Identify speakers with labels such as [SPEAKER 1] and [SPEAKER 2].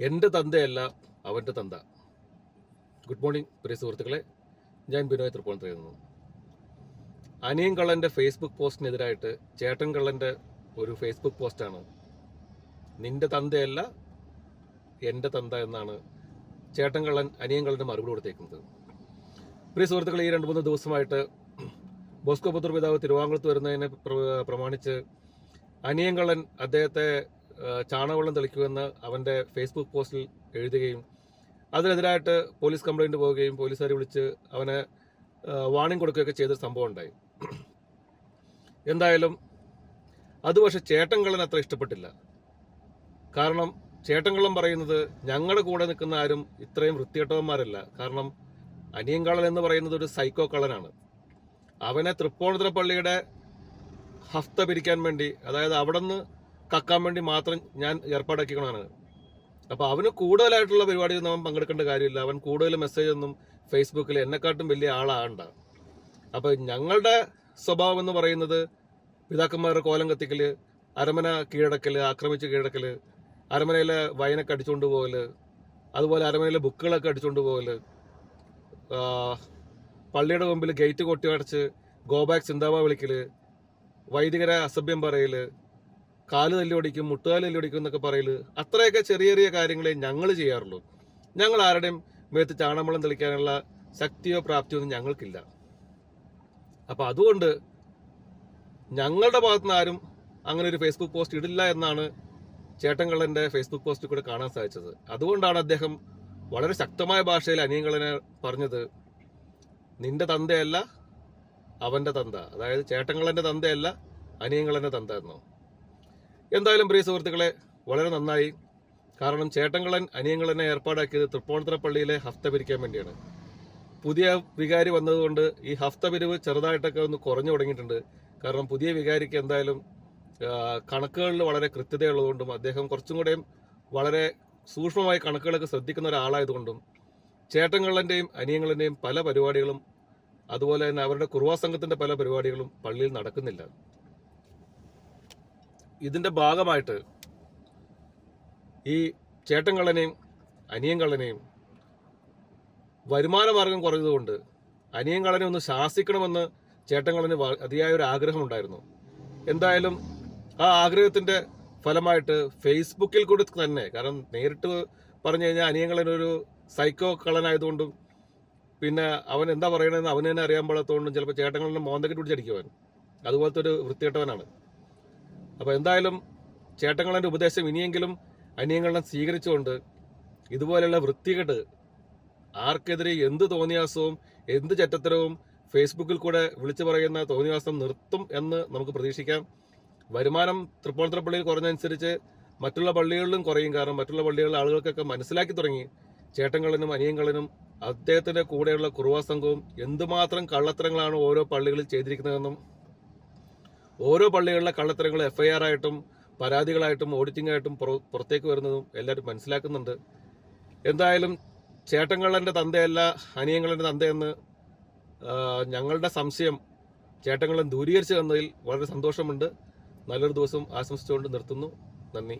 [SPEAKER 1] എന്റെ തന്തയല്ല അവന്റെ തന്ത. ഗുഡ് മോർണിംഗ് പ്രിയ സുഹൃത്തുക്കളെ. ഞാൻ ബിനോയ് തൃപ്പൂണിത്തുറയിൽ നിന്നു. അനിയൻ കള്ളന്റെ ഫേസ്ബുക്ക് പോസ്റ്റിനെതിരായിട്ട് ചേട്ടൻ കള്ളന്റെ ഒരു ഫേസ്ബുക്ക് പോസ്റ്റാണ് നിന്റെ തന്തയല്ല എന്റെ തന്ത എന്നാണ് ചേട്ടൻ കള്ളൻ അനിയൻ കള്ളന്റെ മറുപടി കൊടുത്തേക്കുന്നത്. പ്രിയ സുഹൃത്തുക്കളെ ഈ രണ്ട് മൂന്ന് ദിവസമായിട്ട് ബോസ്കോ പുത്ര പിതാവ് തിരുവാങ്കുളത്ത് വരുന്നതിനെ പ്രമാണിച്ച് അനിയൻ കള്ളൻ അദ്ദേഹത്തെ ചാണകവെള്ളം തെളിക്കുമെന്ന് അവന്റെ ഫേസ്ബുക്ക് പോസ്റ്റിൽ എഴുതുകയും അതിനെതിരായിട്ട് പോലീസ് കംപ്ലൈന്റ് പോവുകയും പോലീസുകാരെ വിളിച്ച് അവനെ വാണിംഗ് കൊടുക്കുകയൊക്കെ ചെയ്ത സംഭവം ഉണ്ടായി. എന്തായാലും അത് പക്ഷെ അത്ര ഇഷ്ടപ്പെട്ടില്ല. കാരണം ചേട്ടൻകള്ളൻ പറയുന്നത് ഞങ്ങളുടെ കൂടെ നിൽക്കുന്ന ആരും ഇത്രയും വൃത്തികെട്ടവന്മാരല്ല. കാരണം അനിയങ്കളൻ എന്ന് പറയുന്നത് ഒരു സൈക്കോ കള്ളനാണ്. അവനെ തൃപ്പൂണിത്തുറ പള്ളിയുടെ ഹഫ്ത പിരിക്കാൻ വേണ്ടി അതായത് അവിടെ നിന്ന് കക്കാൻ വേണ്ടി മാത്രം ഞാൻ ഏർപ്പാടാക്കിക്കണതാണ് അപ്പൊ അവന് കൂടുതലായിട്ടുള്ള പരിപാടിയൊന്നും അവൻ പങ്കെടുക്കേണ്ട കാര്യമില്ല. അവൻ കൂടുതൽ മെസ്സേജ് ഒന്നും ഫേസ്ബുക്കിൽ എന്നെക്കാട്ടും വലിയ ആളാണ്ട അപ്പൊ ഞങ്ങളുടെ സ്വഭാവം എന്ന് പറയുന്നത് പിതാക്കന്മാരുടെ കോലം കത്തിക്കൽ അരമന കീഴടക്കൽ ആക്രമിച്ച് കീഴടക്കൽ അരമനയിലെ വയനൊക്കെ അടിച്ചുകൊണ്ട് പോകൽ അതുപോലെ അരമനയിലെ ബുക്കുകളൊക്കെ അടിച്ചുകൊണ്ട് പോകൽ പള്ളിയുടെ മുമ്പിൽ ഗേറ്റ് കൊട്ടി അടച്ച് ഗോബാക്ക് ചിന്താബ വിളിക്കൽ വൈദികരെ അസഭ്യം പറയൽ കാൽ തല്ലിയൊടിക്കും മുട്ടുകാൽ തല്ലിയൊടിക്കും എന്നൊക്കെ പറയൽ. അത്രയൊക്കെ ചെറിയ ചെറിയ കാര്യങ്ങളെ ഞങ്ങൾ ചെയ്യാറുള്ളൂ. ഞങ്ങൾ ആരുടെയും മേത്ത് ചാണമളം തെളിക്കാനുള്ള ശക്തിയോ പ്രാപ്തിയോ ഒന്നും ഞങ്ങൾക്കില്ല. അപ്പൊ അതുകൊണ്ട് ഞങ്ങളുടെ ഭാഗത്തുനിന്ന് ആരും അങ്ങനെ ഒരു ഫേസ്ബുക്ക് പോസ്റ്റ് ഇടില്ല എന്നാണ് ചേട്ടൻകള്ളന്റെ ഫേസ്ബുക്ക് പോസ്റ്റിൽ കൂടെ കാണാൻ സാധിച്ചത്. അതുകൊണ്ടാണ് അദ്ദേഹം വളരെ ശക്തമായ ഭാഷയിൽ അനിയങ്കളനെ പറഞ്ഞത് നിന്റെ തന്തയല്ല അവന്റെ തന്ത. അതായത് ചേട്ടൻകള്ളന്റെ തന്തയല്ല അനിയൻകള്ളന്റെ തന്ത എന്നോ. എന്തായാലും പ്രിയ സുഹൃത്തുക്കളെ വളരെ നന്നായി. കാരണം ചേട്ടങ്കളൻ അനിയങ്ങളെന്നെ ഏർപ്പാടാക്കിയത് തൃപ്പൂണിത്തുറ പള്ളിയിലെ ഹഫ്ത പിരിക്കാൻ വേണ്ടിയാണ്. പുതിയ വികാരി വന്നതുകൊണ്ട് ഈ ഹഫ്ത പിരിവ് ചെറുതായിട്ടൊക്കെ ഒന്ന് കുറഞ്ഞു തുടങ്ങിയിട്ടുണ്ട്. കാരണം പുതിയ വികാരിക്ക് എന്തായാലും കണക്കുകളിൽ വളരെ കൃത്യതയുള്ളതുകൊണ്ടും അദ്ദേഹം കുറച്ചും കൂടെയും വളരെ സൂക്ഷ്മമായി കണക്കുകളൊക്കെ ശ്രദ്ധിക്കുന്ന ഒരാളായതുകൊണ്ടും ചേട്ടൻകള്ളന്റെയും അനിയങ്ങളുടെയും പല പരിപാടികളും അതുപോലെ തന്നെ അവരുടെ കുറുവാ സംഘത്തിന്റെ പല പരിപാടികളും പള്ളിയിൽ നടക്കുന്നില്ല. ഇതിന്റെ ഭാഗമായിട്ട് ഈ ചേട്ടൻകള്ളനെയും അനിയൻകള്ളനെയും വരുമാന മാർഗം കുറഞ്ഞതുകൊണ്ട് അനിയൻകള്ളനെ ഒന്ന് ശാസിക്കണമെന്ന് ചേട്ടൻകള്ളന് അതിയായ ഒരു ആഗ്രഹമുണ്ടായിരുന്നു. എന്തായാലും ആ ആഗ്രഹത്തിന്റെ ഫലമായിട്ട് ഫേസ്ബുക്കിൽ കൂടി തന്നെ കാരണം നേരിട്ട് പറഞ്ഞു കഴിഞ്ഞാൽ അനിയൻകള്ളൻ സൈക്കോ കള്ളനായതുകൊണ്ടും പിന്നെ അവൻ എന്താ പറയണതെന്ന് അവന് തന്നെ അറിയാൻ പാടാത്തതുകൊണ്ടും ചിലപ്പോൾ ചേട്ടൻകള്ളനെ മോന്തക്കെട്ട് പിടിച്ചടിക്കുവാൻ അതുപോലത്തെ ഒരു വൃത്തികെട്ടവനാണ്. അപ്പോൾ എന്തായാലും ചേട്ടങ്ങളുടെ ഉപദേശം ഇനിയെങ്കിലും അനിയങ്ങളെ സ്വീകരിച്ചുകൊണ്ട് ഇതുപോലെയുള്ള വൃത്തികെട്ട് ആർക്കെതിരെ എന്ത് തോന്നിയാസവും എന്ത് ചെറ്റത്തരവും ഫേസ്ബുക്കിൽ കൂടെ വിളിച്ചു പറയുന്ന തോന്നിയാസം നിർത്തും എന്ന് നമുക്ക് പ്രതീക്ഷിക്കാം. വരുമാനം തൃപ്പൂണിത്തുറ പള്ളിയിൽ കുറഞ്ഞനുസരിച്ച് മറ്റുള്ള പള്ളികളിലും കുറയും. കാരണം മറ്റുള്ള പള്ളികളിലെ ആളുകൾക്കൊക്കെ മനസ്സിലാക്കി തുടങ്ങി ചേട്ടങ്ങളിനും അനിയങ്ങളിനും അദ്ദേഹത്തിന്റെ കൂടെയുള്ള കുറുവാസംഘവും എന്തുമാത്രം കള്ളത്തരങ്ങളാണ് ഓരോ പള്ളികളിൽ ചെയ്തിരിക്കുന്നതെന്നും ഓരോ പള്ളികളിലെ കള്ളത്തരങ്ങൾ എഫ്ഐആർ ആയിട്ടും പരാതികളായിട്ടും ഓഡിറ്റിംഗ് ആയിട്ടും പുറത്തേക്ക് വരുന്നതും എല്ലാവരും മനസ്സിലാക്കുന്നുണ്ട്. എന്തായാലും ചേട്ടങ്ങളുടെ തന്തയല്ല അനിയങ്ങളുടെ തന്തയെന്ന് ഞങ്ങളുടെ സംശയം ചേട്ടങ്ങളെ ദൂരീകരിച്ചു തന്നതിൽ വളരെ സന്തോഷമുണ്ട്. നല്ലൊരു ദിവസം ആശംസിച്ചുകൊണ്ട് നിർത്തുന്നു. നന്ദി.